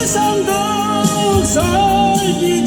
세상도 살기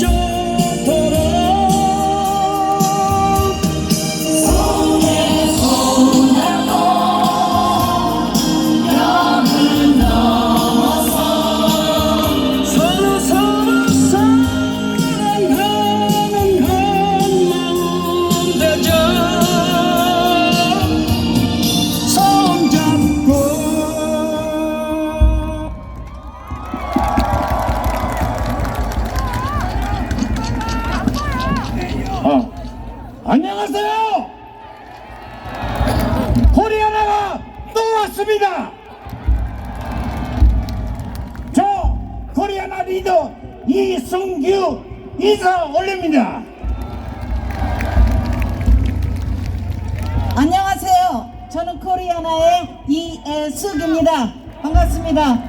안녕하세요. 코리아나가 또 왔습니다. 저 코리아나 리더 이승규 인사 올립니다. 안녕하세요. 저는 코리아나의 이애숙입니다. 반갑습니다.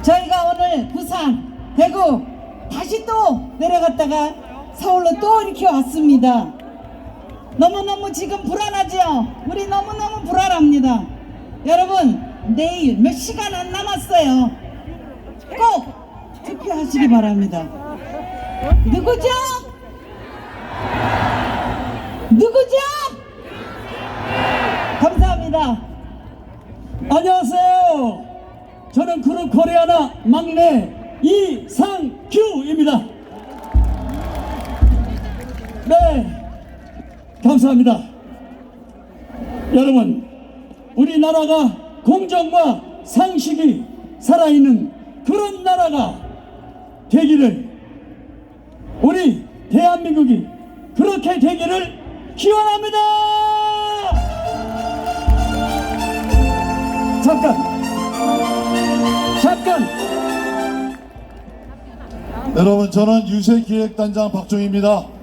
저희가 오늘 부산, 대구 다시 또 내려갔다가 서울로 또 이렇게 왔습니다. 너무너무 지금 불안하죠? 우리 너무너무 불안합니다. 여러분, 내일 몇 시간 안 남았어요. 꼭 투표하시기 바랍니다. 누구죠? 누구죠? 감사합니다. 안녕하세요. 저는 그룹 코리아나 막내 이상규입니다. 네, 감사합니다. 여러분, 우리나라가 공정과 상식이 살아있는 그런 나라가 되기를 우리 대한민국이 그렇게 되기를 기원합니다. 잠깐, 잠깐. 여러분 저는 유세기획단장 박종입니다.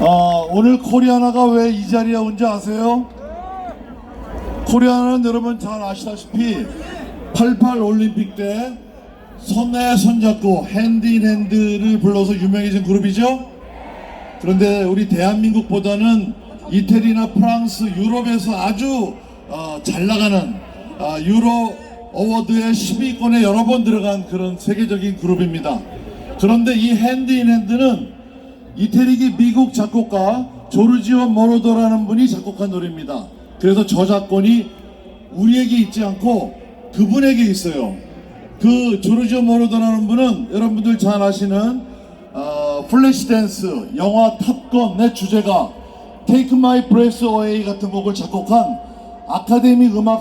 아, 오늘 코리아나가 왜 이 자리에 온지 아세요? 코리아나는 여러분 잘 아시다시피 88 올림픽 때 손에 손잡고 핸디인핸드를 불러서 유명해진 그룹이죠. 그런데 우리 대한민국보다는 이태리나 프랑스, 유럽에서 아주 어, 잘 나가는 아, 유로 어워드의 10위권에 여러 번 들어간 그런 세계적인 그룹입니다. 그런데 이 핸드인핸드는 이태리기 미국 작곡가 조르지오 모로도라는 분이 작곡한 노래입니다. 그래서 저작권이 우리에게 있지 않고 그분에게 있어요. 그 조르지오 모로도라는 분은 여러분들 잘 아시는 어, 플래시 댄스, 영화 탑건의 주제가 Take My Breath Away 같은 곡을 작곡한 아카데미 음악